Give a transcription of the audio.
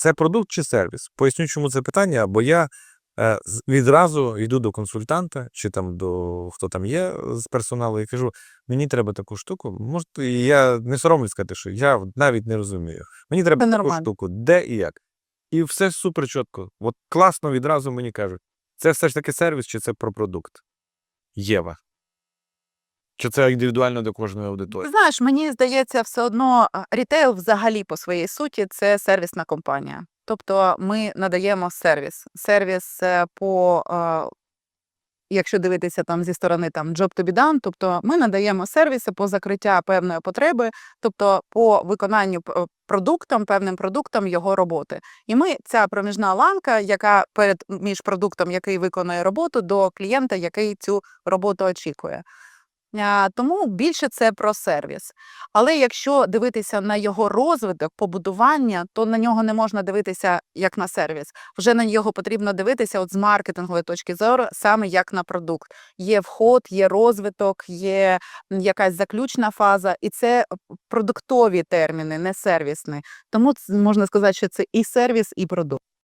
це продукт чи сервіс? Поясню, чому це питання, бо я е, відразу йду до консультанта, чи там до хто там є з персоналу, і кажу: мені треба таку штуку. Може, я не соромлюсь сказати, що я навіть не розумію. Мені треба Це таку нормально. штуку, де і як. І все супер чітко. От класно відразу мені кажуть, це все ж таки сервіс, чи це про продукт? Єва. Чи це індивідуально до кожної аудиторії? знаєш, мені здається, все одно рітейл взагалі по своїй суті це сервісна компанія. Тобто ми надаємо сервіс. Сервіс е, по, якщо дивитися там зі сторони там job to be done, тобто ми надаємо сервіси по закриття певної потреби, тобто по виконанню е, продуктом, певним продуктом його роботи. І ми ця проміжна ланка, яка перед між продуктом, який виконує роботу, до клієнта, який цю роботу очікує. Тому більше це про сервіс. Але якщо дивитися на його розвиток, побудування, то на нього не можна дивитися як на сервіс. Вже на нього потрібно дивитися от з маркетингової точки зору, саме як на продукт. Є вход, є розвиток, є якась заключна фаза, і це продуктові терміни, не сервісні. Тому можна сказати, що це і сервіс, і продукт.